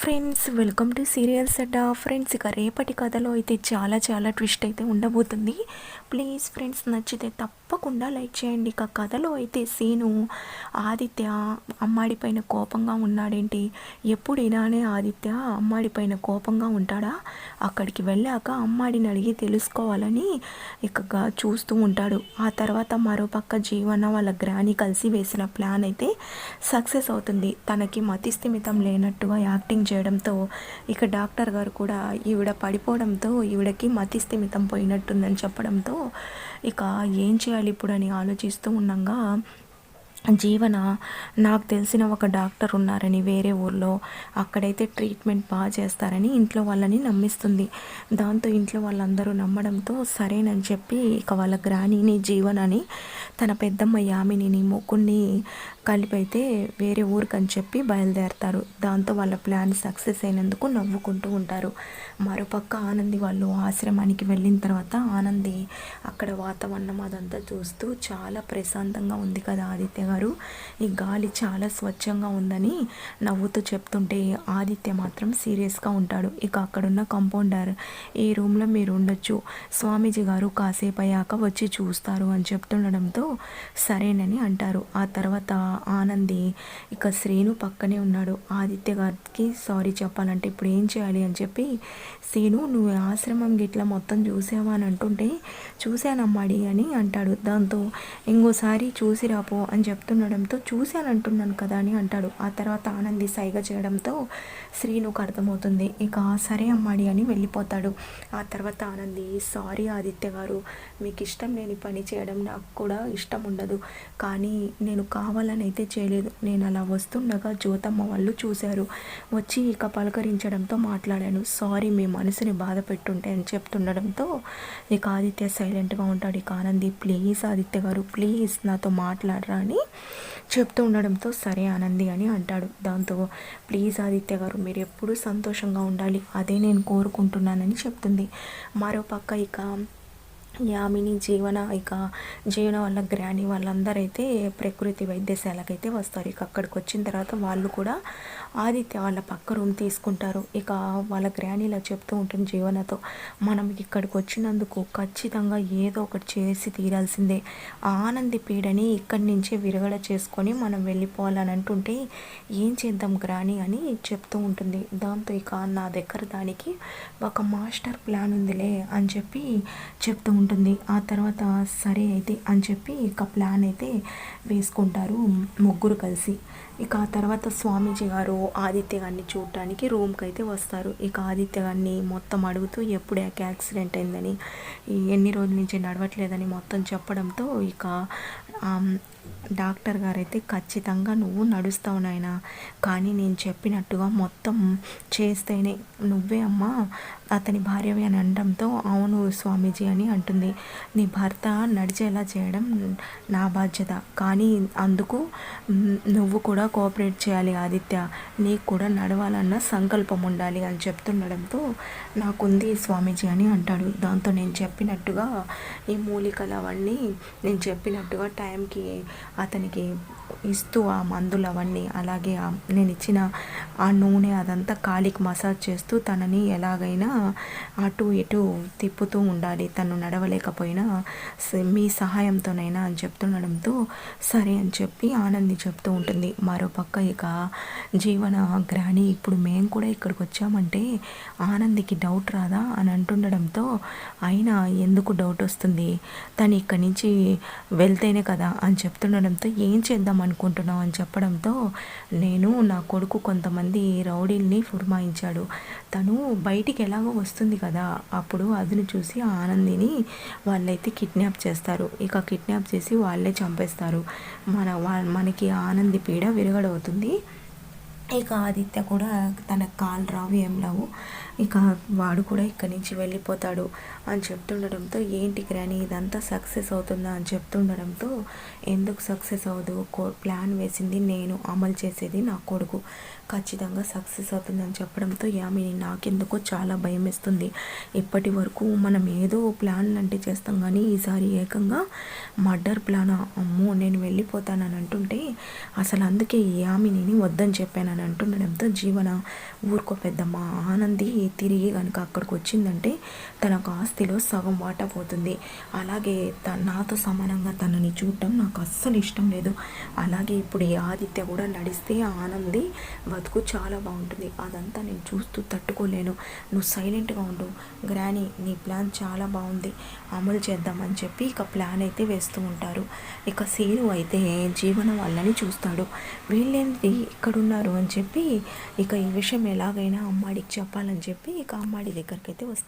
Friends welcome to serials అడ్డా friends ఇక రేపటి కథలో అయితే చాలా చాలా ట్విస్ట్ అయితే ఉండబోతుంది. ప్లీజ్ ఫ్రెండ్స్ నచ్చితే తప్పకుండా లైక్ చేయండి. ఇక కథలో అయితే సీను ఆదిత్య అమ్మాడి పైన కోపంగా ఉన్నాడేంటి? ఎప్పుడు ఇలానే ఆదిత్య అమ్మాడి పైన కోపంగా ఉంటాడా? అక్కడికి వెళ్ళాక అమ్మాడిని అడిగి తెలుసుకోవాలని ఇకగా చూస్తూ ఉంటాడు. ఆ తర్వాత మరోపక్క జీవన వాళ్ళ గ్రాని కలిసి వేసిన ప్లాన్ అయితే సక్సెస్ అవుతుంది. తనకి మతిస్థిమితం లేనట్టుగా యాక్టింగ్ చేయడంతో ఇక డాక్టర్ గారు కూడా ఈవిడ పడిపోవడంతో ఈవిడకి మతిస్థిమితం పోయినట్టుందని చెప్పడంతో ఇక ఏం చేయాలి? ఇప్పుడు అని ఆలోచిస్తూ ఉండగా జీవన నాకు తెలిసిన ఒక డాక్టర్ ఉన్నారని వేరే ఊర్లో అక్కడైతే ట్రీట్మెంట్ బాగా చేస్తారని ఇంట్లో వాళ్ళని నమ్మిస్తుంది. దాంతో ఇంట్లో వాళ్ళందరూ నమ్మడంతో సరేనని చెప్పి ఇక వాళ్ళ గ్రాణిని జీవనని తన పెద్దమ్మ యామినిని ముగ్గురిని కలిపైతే వేరే ఊరికని చెప్పి బయలుదేరతారు. దాంతో వాళ్ళ ప్లాన్ సక్సెస్ అయినందుకు నవ్వుకుంటూ ఉంటారు. మరోపక్క ఆనంది వాళ్ళు ఆశ్రమానికి వెళ్ళిన తర్వాత ఆనంది అక్కడ వాతావరణం అదంతా చూస్తూ చాలా ప్రశాంతంగా ఉంది కదా ఆదిత్య గారు ఈ గాలి చాలా స్వచ్ఛంగా ఉందని నవ్వుతూ చెప్తుంటే ఆదిత్య మాత్రం సీరియస్గా ఉంటాడు. ఇక అక్కడున్న కంపౌండర్ ఈ రూమ్లో మీరు ఉండొచ్చు స్వామీజీ గారు కాసేపు అయ్యాక వచ్చి చూస్తారు అని చెప్తుండడంతో సరేనని అంటారు. ఆ తర్వాత ఆనంది ఇక శ్రీను పక్కనే ఉన్నాడు. ఆదిత్య గారికి సారీ చెప్పాలంటే ఇప్పుడు ఏం చేయాలి అని చెప్పి శ్రీను నువ్వు ఆశ్రమం గిట్లా మొత్తం చూసావా అని అంటుంటే చూశానమ్మాడి అని అంటాడు. దాంతో ఇంకోసారి చూసి రాపో అని చెప్తుండడంతో చూశాను అంటున్నాను కదా అని అంటాడు. ఆ తర్వాత ఆనంది సైగ చేయడంతో శ్రీనుకు అర్థమవుతుంది. ఇక సరే అమ్మాడి అని వెళ్ళిపోతాడు. ఆ తర్వాత ఆనంది సారీ ఆదిత్య గారు మీకు ఇష్టం లేని పని చేయడం నాకు కూడా ఇష్టం ఉండదు. కానీ నేను కావాలని అయితే చేయలేదు. నేను అలా వస్తుండగా జ్యోతమ్మ వాళ్ళు చూశారు. వచ్చి ఇక పలకరించడంతో మాట్లాడాను. సారీ మీ మనసుని బాధ పెట్టుంటే అని చెప్తుండడంతో ఇక ఆదిత్య సైలెంట్గా ఉంటాడు. ఇక ఆనంది ప్లీజ్ ఆదిత్య గారు ప్లీజ్ నాతో మాట్లాడరా అని చెప్తూ ఉండడంతో సరే ఆనంది అని అంటాడు. దాంతో ప్లీజ్ ఆదిత్య గారు మీరు ఎప్పుడూ సంతోషంగా ఉండాలి. అదే నేను కోరుకుంటున్నానని చెప్తుంది. మరోపక్క ఇక యామిని జీవన ఇక జీవన వాళ్ళ గ్రాని వాళ్ళందరైతే ప్రకృతి వైద్యశాలకైతే వస్తారు. ఇక అక్కడికి వచ్చిన తర్వాత వాళ్ళు కూడా ఆదిత్య వాళ్ళ పక్క రూమ్ తీసుకుంటారు. ఇక వాళ్ళ గ్రానీలా చెప్తూ ఉంటుంది జీవనతో మనం ఇక్కడికి వచ్చినందుకు ఖచ్చితంగా ఏదో ఒకటి చేసి తీరాల్సిందే. ఆనంది పీడని ఇక్కడి నుంచే విరగడ చేసుకొని మనం వెళ్ళిపోవాలని అంటుంటే ఏం చేద్దాం గ్రాని అని చెప్తూ ఉంటుంది. దాంతో ఇక నా దగ్గర దానికి ఒక మాస్టర్ ప్లాన్ ఉందిలే అని చెప్పి చెప్తూ ఉంటుంది ఆ తర్వాత సరే అయితే అని చెప్పి ఇక ప్లాన్ అయితే వేసుకుంటారు ముగ్గురు కలిసి. ఇక ఆ తర్వాత స్వామీజీ గారు ఆదిత్య గారిని చూడటానికి రూమ్కి అయితే వస్తారు. ఇక ఆదిత్య గారిని మొత్తం అడుగుతూ ఎప్పుడు యాక్ యాక్సిడెంట్ అయిందని ఎన్ని రోజుల నుంచి నడవట్లేదని మొత్తం చెప్పడంతో ఇక డాక్టర్ గారు అయితే ఖచ్చితంగా నువ్వు నడుస్తావు నాయన కానీ నేను చెప్పినట్టుగా మొత్తం చేస్తేనే నువ్వే అమ్మా అతని భార్యవి అని అనడంతో అవును స్వామీజీ అని అంటుంది. నీ భర్త నడిచేలా చేయడం నా బాధ్యత. కానీ అందుకు నువ్వు కూడా కోఆపరేట్ చేయాలి ఆదిత్య. నీకు కూడా నడవాలన్న సంకల్పం ఉండాలి అని చెప్తుండడంతో నాకుంది స్వామీజీ అని అంటాడు. దాంతో నేను చెప్పినట్టుగా ఈ మూలికలు అవన్నీ నేను చెప్పినట్టుగా టైంకి అతనికి ఇస్తూ ఆ మందులు అవన్నీ. అలాగే నేను ఇచ్చిన ఆ నూనె అదంతా కాలికి మసాజ్ చేస్తూ తనని ఎలాగైనా అటు ఇటు తిప్పుతూ ఉండాలి. తను నడవలేకపోయినా స- మీ సహాయంతోనైనా అని చెప్తుండడంతో సరే అని చెప్పి ఆనంది చెప్తూ ఉంటుంది. మరోపక్క ఇక జీవన గ్రాణి ఇప్పుడు మేము కూడా ఇక్కడికి వచ్చామంటే ఆనందికి డౌట్ రాదా అని అంటుండడంతో అయినా ఎందుకు డౌట్ వస్తుంది? తను ఇక్కడి నుంచి వెళ్తేనే కదా అని చెప్తుండడంతో ఏం చేద్దాం? అనుకుంటున్నావు అని చెప్పడంతో నేను నా కొడుకు కొంతమంది రౌడీల్ని ఫుర్మాయించాడు. తను బయటికి ఎలాగో వస్తుంది కదా అప్పుడు అదిని చూసి ఆనందిని వాళ్ళైతే కిడ్నాప్ చేస్తారు. ఇక కిడ్నాప్ చేసి వాళ్ళే చంపేస్తారు. మన వా మనకి ఆనంది పీడ విరగడవుతుంది. ఇక ఆదిత్య కూడా తన కాలు రావు ఏం రావు. ఇక వాడు కూడా ఇక్కడి నుంచి వెళ్ళిపోతాడు అని చెప్తుండడంతో ఏంటి గ్రాని ఇదంతా సక్సెస్ అవుతుందా? అని చెప్తుండడంతో ఎందుకు సక్సెస్ అవ్వదు? కో ప్లాన్ వేసింది నేను అమలు చేసేది నా కొడుకు. ఖచ్చితంగా సక్సెస్ అవుతుందని చెప్పడంతో యామిని నాకెందుకో చాలా భయం వేస్తుంది ఇప్పటి వరకు మనం ఏదో ప్లాన్ అంటే చేస్తాం కానీ ఈసారి ఏకంగా మర్డర్ ప్లాన్ అమ్మో నేను వెళ్ళిపోతానని అంటుంటే అసలు అందుకే ఈ యామినిని వద్దని చెప్పానని అంటుండడంతో జీవన ఊరుకో పెద్దమ్మ ఆనంది తిరిగి కనుక అక్కడికి వచ్చిందంటే తనకు ఆస్తిలో సగం వాటా పోతుంది. అలాగే త నాతో సమానంగా తనని చూడటం నాకు అస్సలు ఇష్టం లేదు. అలాగే ఇప్పుడు ఈ ఆదిత్య కూడా నడిస్తే ఆనంది బతుకు చాలా బాగుంటుంది. అదంతా నేను చూస్తూ తట్టుకోలేను. నువ్వు సైలెంట్గా ఉండు. గ్రాని నీ ప్లాన్ చాలా బాగుంది. అమలు చేద్దామని చెప్పి ఇక ప్లాన్ అయితే వేస్తూ ఉంటారు. ఇక సీను అయితే జీవన వాళ్ళని చూస్తాడు. వీళ్ళేంటి ఇక్కడున్నారు అని చెప్పి ఇక ఈ విషయం ఎలాగైనా అమ్మాడికి చెప్పాలని చెప్పి ఇక అమ్మాడి దగ్గరికి అయితే వస్తాడు